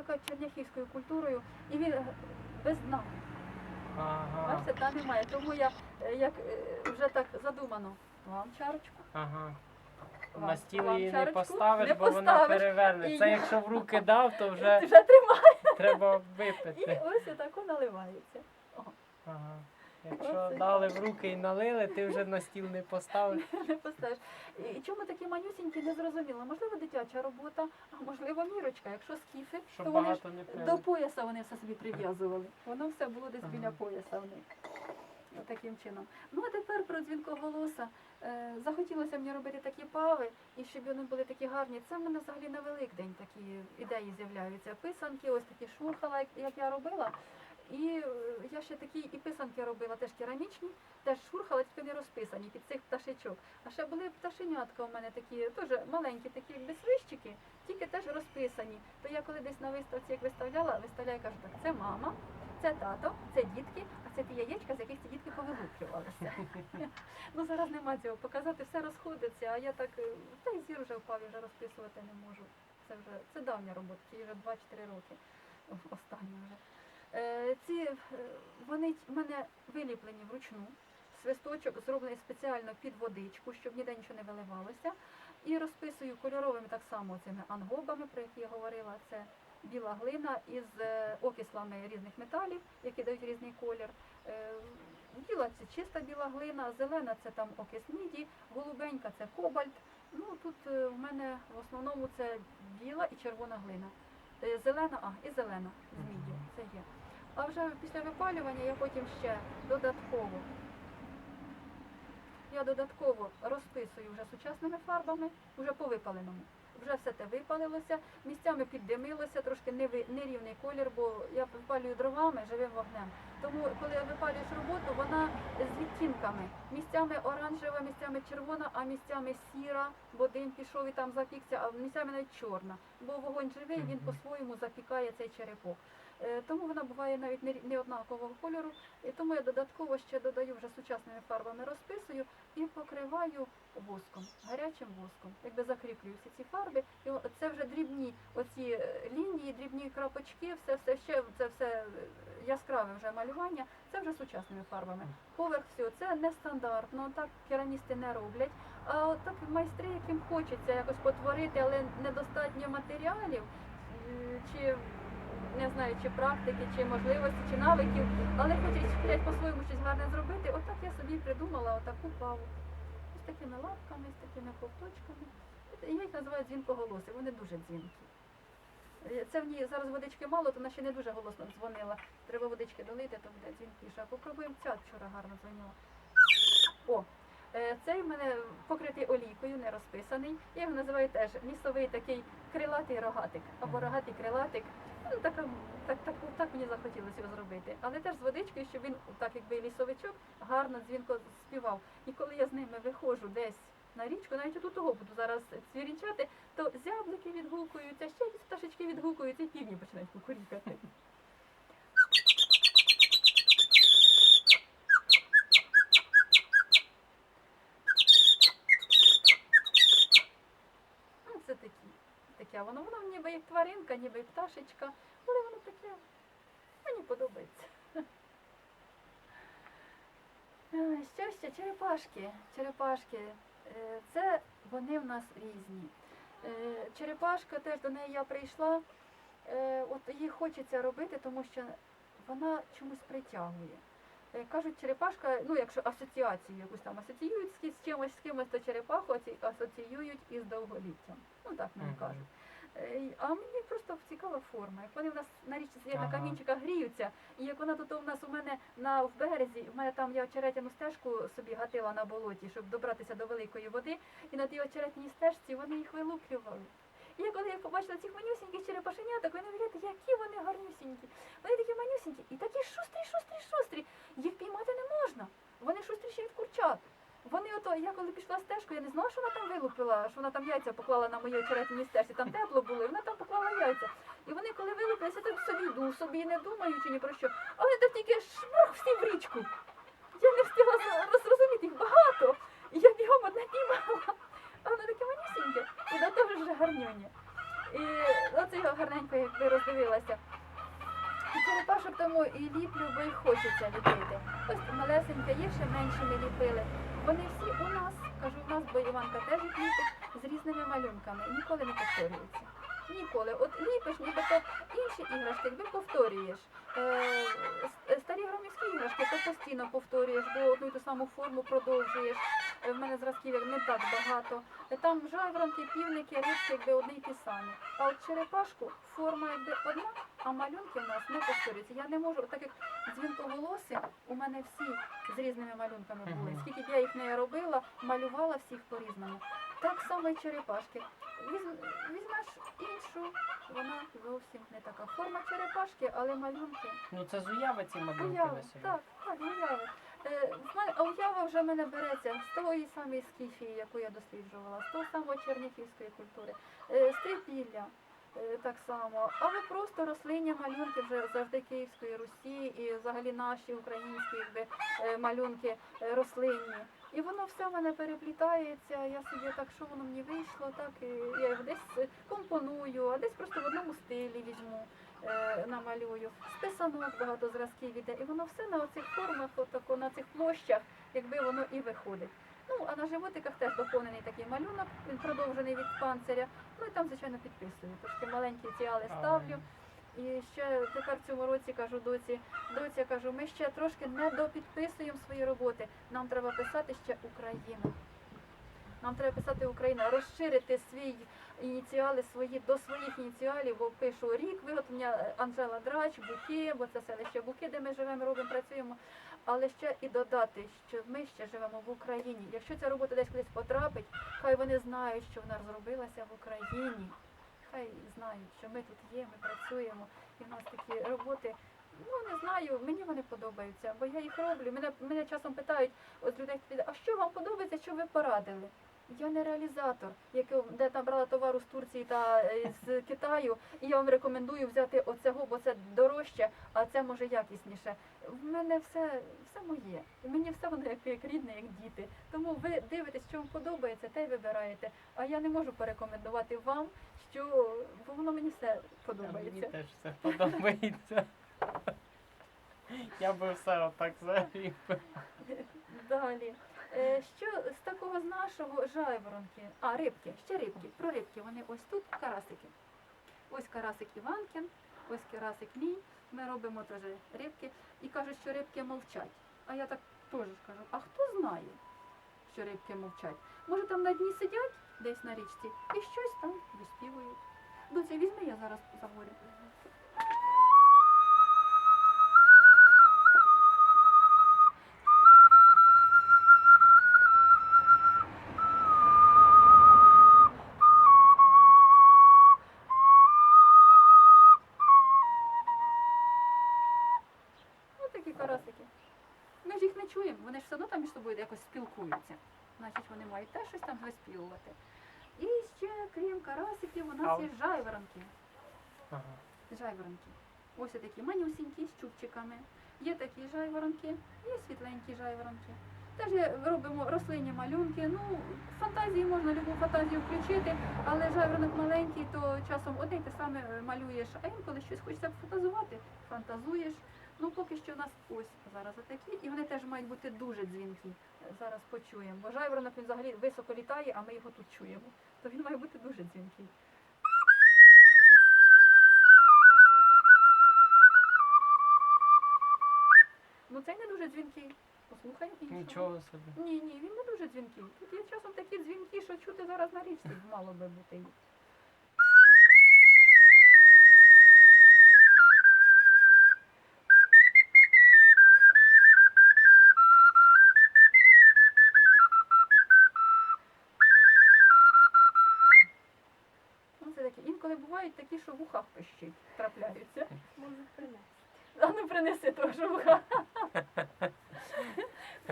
опікають черняхівською культурою, і він е, без дна. Ага. Бачите, там немає. Тому я е, як е, вже так задумано. Вам чарочку. Ага. Вам- На стіл її не поставиш, Не бо вона переверне. І Це я- якщо в руки дав, то вже Вже тримає. треба І випити. ось отако наливається. Ага. Якщо дали в руки і налили, ти вже на стіл не поставиш. Не поставиш. І чому такі манюсінькі, не зрозуміло. Можливо, дитяча робота, а можливо, мірочка. Якщо скіфи, Щоб то вони ж багато не до пояса вони все собі прив'язували. Воно все було десь Ага. біля пояса в них. От Таким чином. Ну а тепер про дзвінкоголоса. Е, захотілося мені робити такі пави, і щоб вони були такі гарні. Це в мене взагалі на Великдень такі ідеї з'являються. Писанки, ось такі шурхала, як- як я робила. І е, я ще такі і писанки робила, теж керамічні, теж шурхала, тільки не розписані під цих пташечок. А ще були пташенятка у мене такі, теж маленькі, такі якби свищики, тільки теж розписані. То я коли десь на виставці як виставляла, виставляю, кажу, так, це мама, це тато, це дітки, а це ті яєчка, з яких ці дітки повилуплювалися. ну зараз нема цього показати, все розходиться, а я так, е, та й зір вже впав, я вже розписувати не можу. Це вже це давня робота, вже 2-4 роки. О, Остання вже. Е, ці е, вони в мене виліплені вручну. Свисточок зроблений спеціально під водичку, щоб ніде нічого не виливалося. І розписую кольоровими так само цими ангобами, про які я говорила. Це біла глина із е, окислами різних металів, які дають різний колір. Біла це чиста біла глина, зелена це там окис міді, голубенька це кобальт. Ну тут в мене в основному це біла і червона глина. Е, Зелена, а, і зелена з міддю, це є. А вже після випалювання я потім ще додатково. Я додатково розписую вже сучасними фарбами, вже по випаленому. Вже все те випалилося, місцями піддимилося, трошки нерівний колір, бо я випалюю дровами живим вогнем. Тому коли випалюєш роботу, вона з відтінками. Місцями оранжева, місцями червона, а місцями сіра, бо дим пішов і там запікся, а місцями навіть чорна. Бо вогонь живий, він по-своєму запікає цей черепок. Е, Тому вона буває навіть не, однакового кольору. І тому я додатково ще додаю вже сучасними фарбами, розписую і покриваю воском, гарячим воском. Якби закріплюю всі ці фарби. І це вже дрібні оці е, лінії, дрібні крапочки, все, все ще це все яскраве вже малювання. Це вже сучасними фарбами. Поверх всього це нестандартно, так керамісти не роблять. А от так майстри, яким хочеться якось потворити, але недостатньо матеріалів, чи не знаю, чи практики, чи можливості, чи навиків, але хочуть по-своєму щось гарне зробити. Отак я собі придумала отаку паву. З такими лапками, з такими ковточками. Я їх називаю дзвінкоголоси, вони дуже дзвінкі. Е, Це в ній зараз водички мало, то вона ще не дуже голосно дзвонила. Треба водички долити, то буде дзвінкіше. А попробуємо ця вчора гарно дзвонила. О, цей в мене покритий олійкою, не розписаний. Я його називаю теж лісовий такий крилатий рогатик або рогатий крилатик. Ну, така, так, так, так мені захотілося його зробити. Але теж з водичкою, щоб він, так якби лісовичок, гарно дзвінко співав. І коли я з ними виходжу десь на річку, навіть тут того буду зараз цвірінчати, то зяблики відгукуються, ще якісь пташечки відгукуються, і півні починають кукурікати. Ну, це такі, таке воно. Воно ніби як тваринка, ніби як пташечка, але воно таке. Мені подобається. Що ще? Черепашки. Черепашки. Е, Це вони в нас різні. Е, Черепашка теж до неї я прийшла. Е, От її хочеться робити, тому що вона чомусь притягує. Кажуть, черепашка, ну якщо асоціацію якусь там асоціюють з чимось, з кимось, то черепаху асоціюють із довголіттям. Ну так мені кажуть. Е, А мені просто цікава форма. Як вони в нас на річці сидять на камінчиках гріються, і як вона тут у нас у мене на в березі, в мене там я очеретяну стежку собі гатила на болоті, щоб добратися до великої води, і на тій очеретній стежці вони їх вилуплювали. І я коли я побачила цих манюсіньких черепашеняток, ви не вірите, які вони гарнюсінькі. Вони такі манюсінькі і такі шустрі, шустрі, шустрі. Їх піймати не можна. Вони шустріші від курчат. Вони ото, я коли пішла стежку, я не знала, що вона там вилупила, що вона там яйця поклала на моїй очеретній стежці, там тепло було, і вона там поклала яйця. І вони, коли вилупилися, так собі йду, собі не думаючи ні про що. Але так тільки шмух всі в річку. Я не встигла з- розрозуміти їх багато. І я бігом одне піймала. А воно таке манюсіньке. І до того ж гарнюні. І оце його гарненько якби роздивилася. І черепашок тому і ліплю, бо їх хочеться ліпити. Ось малесеньке є, ще менші ми ліпили. Вони всі у нас, кажу, у нас, Іванка теж ліпить з різними малюнками. Ніколи не повторюються. Ніколи. От ліпиш, нібито інші іграшки, якби повторюєш. Е, старі громівські постійно повторюєш, бо одну й ту саму форму продовжуєш. Е, В мене зразків не так багато. Е, Там жайворонки, півники, рибки, якби одні й ті самі. А от черепашку форма якби одна, а малюнки в нас не повторюються. Я не можу, так як дзвінкоголоси, у мене всі з різними малюнками були. Скільки б я їх не робила, малювала всіх по-різному. Так само і черепашки. Візьмеш іншу, вона зовсім не така. Форма черепашки, але малюнки. Ну це з уяви ці малюнки Уяви, веселі. так, так, уяви. Е, а уява вже мене береться з тої самої скіфії, яку я досліджувала, з того самого чернігівської культури, е, з трипілля. Е, Так само, але просто рослинні малюнки вже завжди Київської Русі і взагалі наші українські якби, е, малюнки е, рослинні. І воно все в мене переплітається. Я собі так, що воно мені вийшло, так і я його десь компоную, а десь просто в одному стилі візьму, намалюю. З писанок багато зразків іде, і воно все на оцих формах, отако, на цих площах, якби воно і виходить. Ну, а на животиках теж доповнений такий малюнок, він продовжений від панциря. Ну і там, звичайно, підписую. Трошки маленькі ціали ставлю. І ще тепер в цьому році кажу доці, доця кажу, ми ще трошки не допідписуємо свої роботи. Нам треба писати ще Україна. Нам треба писати Україна, розширити свій ініціали свої до своїх ініціалів, бо пишу рік виготовлення е, Анжела Драч, Буки, бо це селище Буки, де ми живемо, робимо, працюємо. Але ще і додати, що ми ще живемо в Україні. Якщо ця робота десь кудись потрапить, хай вони знають, що вона зробилася в Україні. Хай знають, що ми тут є, ми працюємо, і в нас такі роботи. Ну не знаю, мені вони подобаються, бо я їх роблю. Мене, мене часом питають от людей, а що вам подобається, що ви порадили? Я не реалізатор, який де там брала товару з Турції та е, з Китаю, і я вам рекомендую взяти оцього, бо це дорожче, а це може якісніше. В мене все, все моє. Мені все воно як, як рідне, як діти. Тому ви дивитесь, що вам подобається, те й вибираєте. А я не можу порекомендувати вам, що бо воно мені все А Мені теж все подобається. Я би все отак завів. Далі. Е, Що з такого з нашого жайворонки? А, рибки, ще рибки. Про рибки. Вони ось тут карасики. Ось карасик Іванкін, ось карасик мій. Ми робимо теж рибки і кажуть, що рибки мовчать. А я так теж кажу, а хто знає, що рибки мовчать? Може там на дні сидять десь на річці і щось там виспівують. Доця, візьми, я зараз заговорю. Якось спілкуються. Значить, вони мають теж щось там виспівувати. І ще, крім карасиків, у нас є жайворонки. Ага. Жайворонки. Ось такі манюсінькі з чубчиками. Є такі жайворонки, є світленькі жайворонки. Теж робимо рослинні малюнки. Ну, фантазії можна любу фантазію включити, але жайворонок маленький, то часом одне й те саме малюєш, а інколи щось хочеться фантазувати, фантазуєш. Ну, поки що у нас ось зараз отакі, і вони теж мають бути дуже дзвінкі. Зараз почуємо. Бо жайворонок він взагалі високо літає, а ми його тут чуємо. То він має бути дуже дзвінкий. Ну цей не дуже дзвінкий. Послухай іншого. Нічого собі. Ні, ні, він не дуже дзвінкий. Тут є часом такі дзвінки, що чути зараз на річці мало би бути. Що в ухах пищить, трапляються. Можу принести. А ну принеси того жука.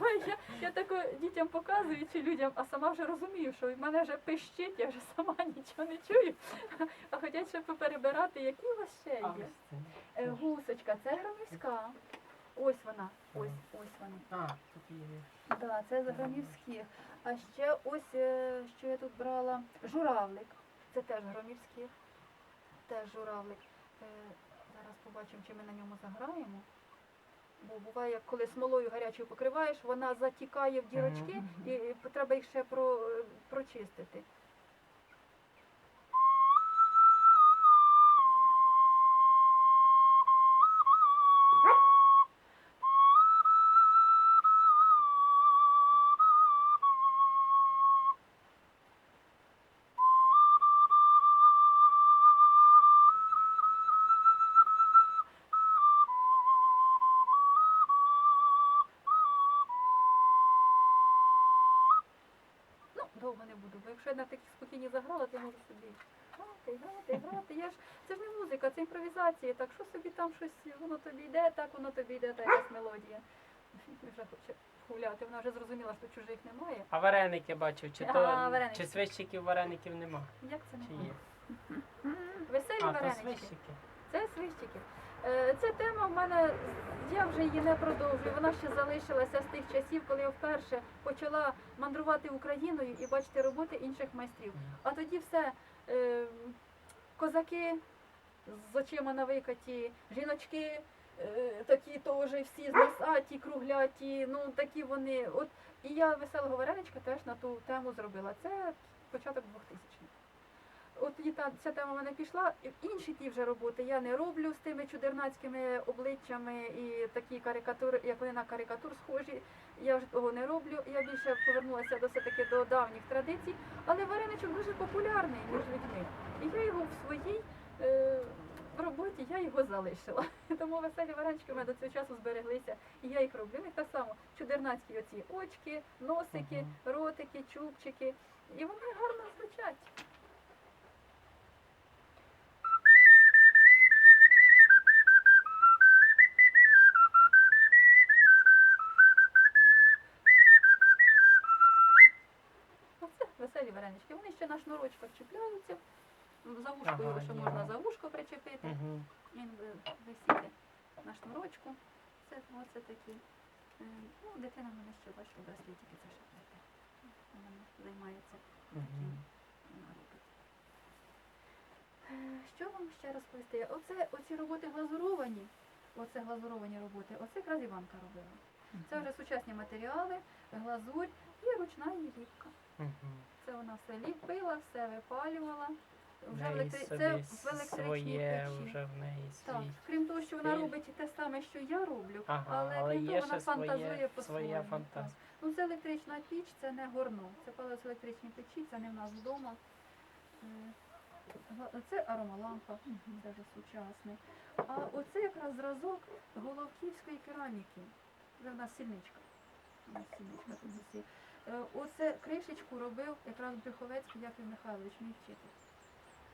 Ой, я, я тако дітям показую чи людям, а сама вже розумію, що в мене вже пищить, я вже сама нічого не чую. А хотять ще поперебирати, які у вас ще є. Е, гусочка, це громівська. Ось вона, ось, ось вона. А, тут є. Да, це з громівських. А ще ось, е, що я тут брала, журавлик. Це теж громівських. Теж журавлик. Е, Зараз побачимо, чи ми на ньому заграємо. Бо буває, коли смолою гарячою покриваєш, вона затікає в дірочки і і треба їх ще про, прочистити. Якщо я на такі спокійні заграла, то я можу собі грати, грати, грати. Я ж, це ж не музика, це імпровізація. Так що собі там щось, воно тобі йде, так воно тобі йде, та якась мелодія. Вже хоче гуляти, вона вже зрозуміла, що чужих немає. А вареники бачив, чи А, вареники. чи свищиків вареників нема? Як це Чи немає? є? Веселі А, то варенички. свищики. Це свищики. Е, Ця тема в мене, я вже її не продовжую. Вона ще залишилася з тих часів, коли я вперше почала мандрувати Україною і бачити роботи інших майстрів. А тоді все е, козаки з очима на викаті, жіночки е, такі теж всі зносаті, кругляті, ну такі вони. От і я веселого вареничка теж на ту тему зробила. Це початок 2000-х. От тоді та ця тема в мене пішла. І інші ті вже роботи я не роблю з тими чудернацькими обличчями і такі карикатури, як вони на карикатур схожі. Я вже того не роблю. Я більше повернулася до все-таки до давніх традицій. Але вареничок дуже популярний між людьми. І я його в своїй е, роботі я його залишила. Тому веселі варенички в мене до цього часу збереглися. І я їх роблю. У так само чудернацькі оці очки, носики, ротики, чубчики. І вони гарно звучать. Варенички. Вони ще на шнурочках чіпляються. За вушкою Ага, ще можна за вушко причепити. Мгм. Він буде висіти на шнурочку. Це оце такі. Е, Ну, дитина мене ще бачу браслетики це ще плете. Вона займається таким робить. Е, Що вам ще розповісти? Оце оці роботи глазуровані. Оце глазуровані роботи. Оце якраз Іванка робила. Це вже сучасні матеріали, глазурь і ручна її ліпка. Мгм. Це вона все ліпила, все випалювала. Вже в електри... Це в електричній своє печі. вже в неї Так, крім того, що вона стиль. робить те саме, що я роблю, Ага, але, але крім є того, вона ще своє- фантазує по своя своєму. фантазія. Ну, це електрична піч, це не горно. Це палець електричній печі, це не в нас вдома. Е, га- Це аромалампа, це вже сучасний. А оце якраз зразок головківської кераміки. Це в нас сільничка. У нас сільничка тут усі. Е, Оце кришечку робив якраз Брюховецький Яків Михайлович, мій вчитель.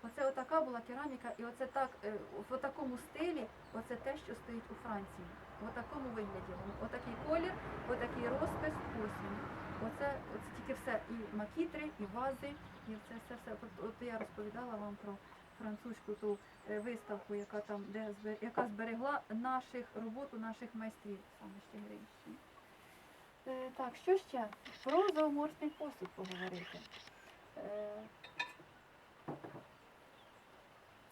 Оце отака була кераміка, і оце так, е, в такому стилі, оце те, що стоїть у Франції. В такому вигляді. Отакий колір, отакий розпис, ось він. Оце, оце тільки все, і макітри, і вази, і це все, все. От, я розповідала вам про французьку ту е, виставку, яка там, де яка зберегла наших роботу наших майстрів, саме ще так, що ще? Про зооморфний посуд поговорити. Е,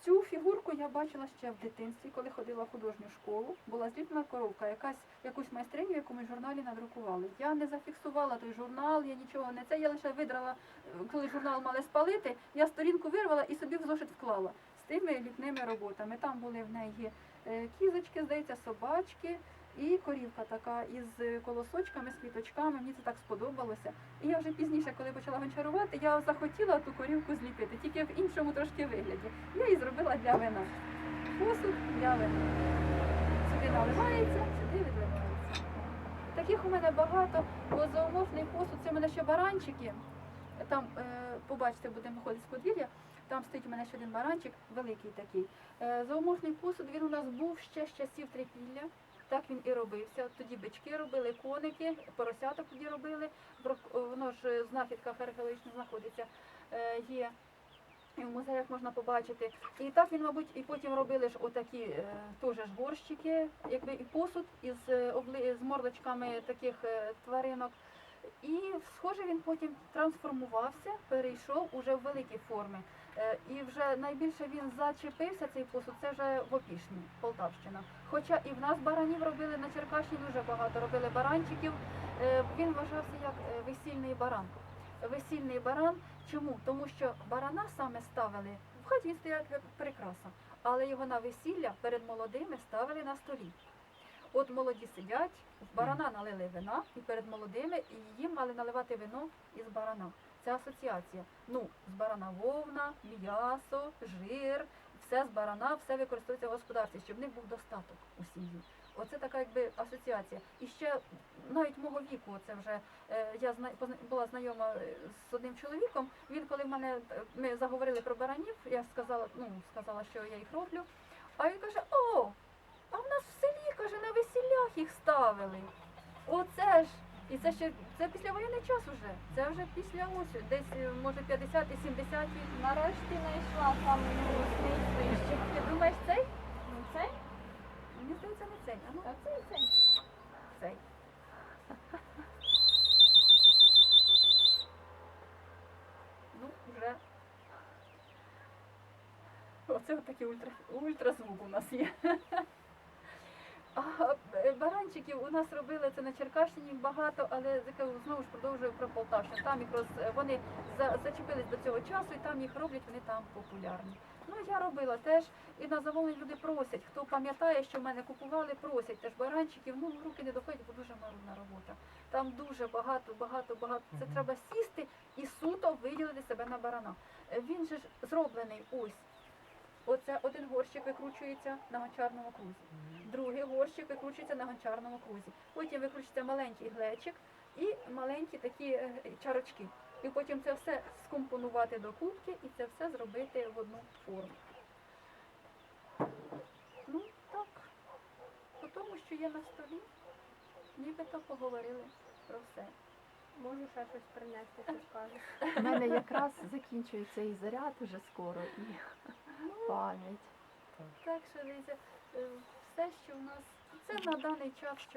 Цю фігурку я бачила ще в дитинстві, коли ходила в художню школу. Була зліплена коровка, якась якусь майстриню, в якомусь журналі надрукували. Я не зафіксувала той журнал, я нічого не це. Я лише видрала, е, коли журнал мали спалити, я сторінку вирвала і собі в зошит вклала з тими ліпними роботами. Там були в неї е, кізочки, здається, собачки. І корівка така із колосочками, з квіточками, мені це так сподобалося. І я вже пізніше, коли почала гончарувати, я захотіла ту корівку зліпити, тільки в іншому трошки вигляді. Я її зробила для вина. Посуд для вина. Сюди наливається, сюди відливається. Таких у мене багато, бо зооморфний посуд, це в мене ще баранчики. Там, е, побачите, будемо виходити з подвір'я, там стоїть у мене ще один баранчик, великий такий. Е, посуд, він у нас був ще з часів трипілля. Так він і робився. Тоді бички робили, коники, поросяток тоді робили. Воно ж в знахідках археологічних знаходиться. Е, Є і в музеях можна побачити. І так він, мабуть, і потім робили ж отакі е, теж ж горщики, якби і посуд із е, з мордочками таких е, тваринок. І схоже він потім трансформувався, перейшов уже в великі форми. Е, І вже найбільше він зачепився цей посуд, це вже в Опішні, Полтавщина. Хоча і в нас баранів робили на Черкащині дуже багато, робили баранчиків. Е, Він вважався як е, весільний баран. Весільний баран. Чому? Тому що барана саме ставили в хаті він стояв як прикраса, але його на весілля перед молодими ставили на столі. От молоді сидять, в барана налили вина, і перед молодими і їм мали наливати вино із барана. Це асоціація. Ну, з барана вовна, м'ясо, жир, все з барана, все використовується в господарстві, щоб в них був достаток у сім'ї. Оце така якби асоціація. І ще навіть мого віку, це вже е, я була знайома е, з одним чоловіком. Він, коли в мене е, ми заговорили про баранів, я сказала, ну сказала, що я їх роблю. А він каже: О, а в нас в селі каже, на весіллях їх ставили. Оце ж. І це ще це після воєнний час уже. Це вже після ось, десь е, може 50-ті, 70-ті. Нарешті знайшла там густий. Ти думаєш цей? Ну цей? Мені здається, не цей. А ну, А цей цей. цей. Ну, вже. Оце от такий ультра, ультразвук у нас є. А е, баранчиків у нас робили це на Черкащині багато, але знову ж продовжую про Полтавщину. Там їх роз вони за, зачепились до цього часу і там їх роблять, вони там популярні. Ну я робила теж, і на замовлення люди просять. Хто пам'ятає, що в мене купували, просять теж баранчиків. Ну руки не доходять, бо дуже марудна робота. Там дуже багато, багато, багато. Це треба сісти і суто виділити себе на барана. Е, Він же ж зроблений ось. Оце один горщик викручується на гончарному крузі. Другий горщик викручується на гончарному крузі. Потім викручується маленький глечик і маленькі такі е, чарочки. І потім це все скомпонувати до кубки і це все зробити в одну форму. Ну так. По тому, що є на столі, нібито поговорили про все. Можу ще щось принести, що скажеш. У мене якраз закінчується і заряд уже скоро, і пам'ять. Так що дивіться, е, все, що в нас, це на даний час, що